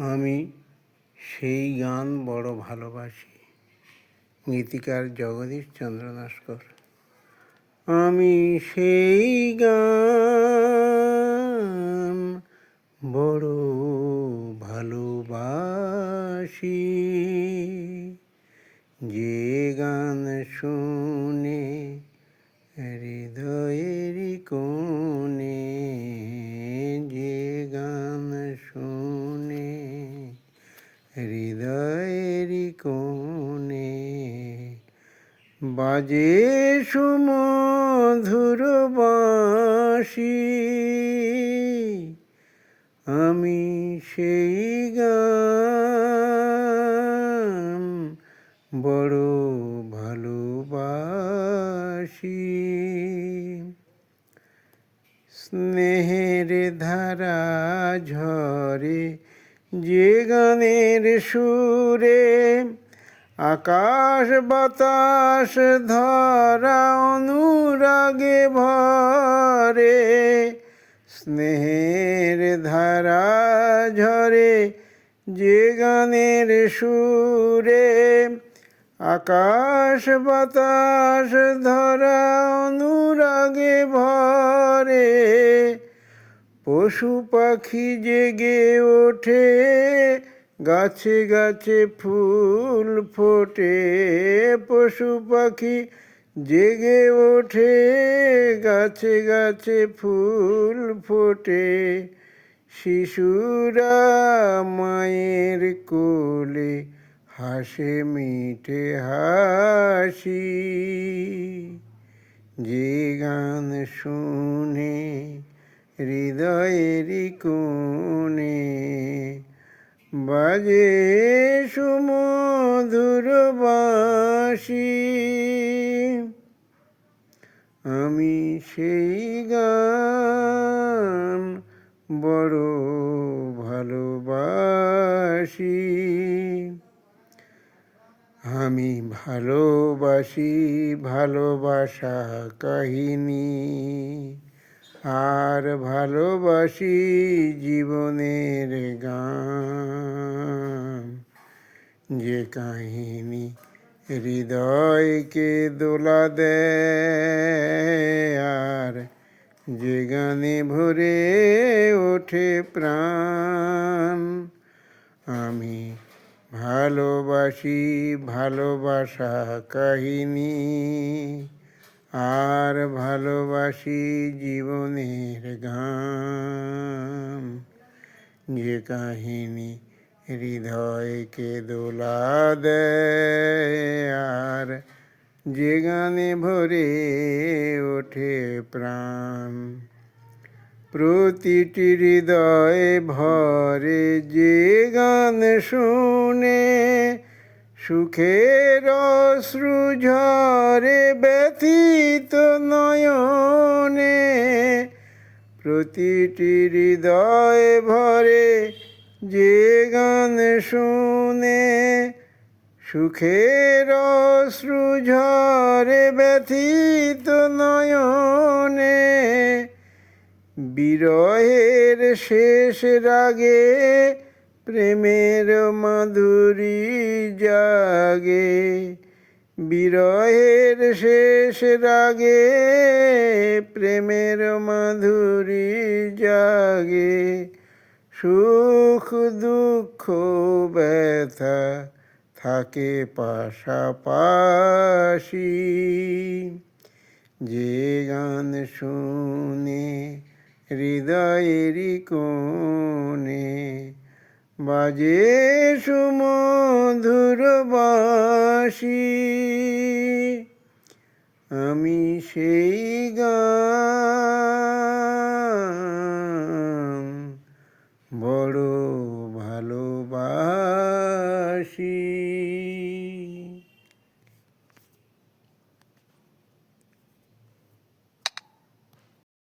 আমি সেই গান বড় ভালোবাসি। গীতিকার জগদীশ চন্দ্র নস্কর। আমি সেই গান বড় ভালোবাসি। যে গান শুনে হৃদয়ের কোণে হৃদয়ের কোণে বাজে সুমধুর বাঁশি। আমি সেই গান বড় ভালোবাসি। স্নেহের ধারা ঝরে যে গানের সুরে আকাশ বাতাস ধরা অনুরাগে ভরে, স্নেহের ধারা ঝরে, যে গানের সুরে আকাশ বাতাস ধরা অনুরাগে ভরে পশু পাখি জেগে ওঠে, গাছে গাছে ফুল ফোটে। পশু পাখি জেগে ওঠে, গাছে গাছে ফুল ফোটে। শিশুরা মায়ের কোলে হাসে মিঠে হাসি। যে গান শুনে হৃদয়ের কোণে বাজে সুমধুর বাঁশি। আমি সেই গান বড় ভালোবাসি। আমি ভালোবাসি ভালোবাসা কাহিনী। আর ভালোবাসি জীবনের গান। যে কাহিনী হৃদয়কে দোলা দেয়, আর যে গানে ভরে ওঠে প্রাণ। আমি ভালোবাসি ভালোবাসা কাহিনী। আর ভালোবাসি জীবনের গান। যে কাহিনী হৃদয়কে দোলা দেয়, আর যে গানে ভরে ওঠে প্রাণ। প্রতিটি হৃদয়ে ভরে যে গান শুনে সুখের ঝরে ব্যথিত নয়নে, প্রতিটি হৃদয় ভরে যে গান শুনে, সুখের ঝরে ব্যথিত নয়নে, বিরহের শেষ রাগে প্রেমের মাধুরী জাগে, বিরহের শেষ রাগে প্রেমের মাধুরী জাগে, সুখ, দুঃখ, ব্যথা থাকে পাশাপাশি। যে গান শুনে হৃদয়েরই কোণে বাজে সুমধুর বাসি। আমি সেই গড় ভালোবাসি।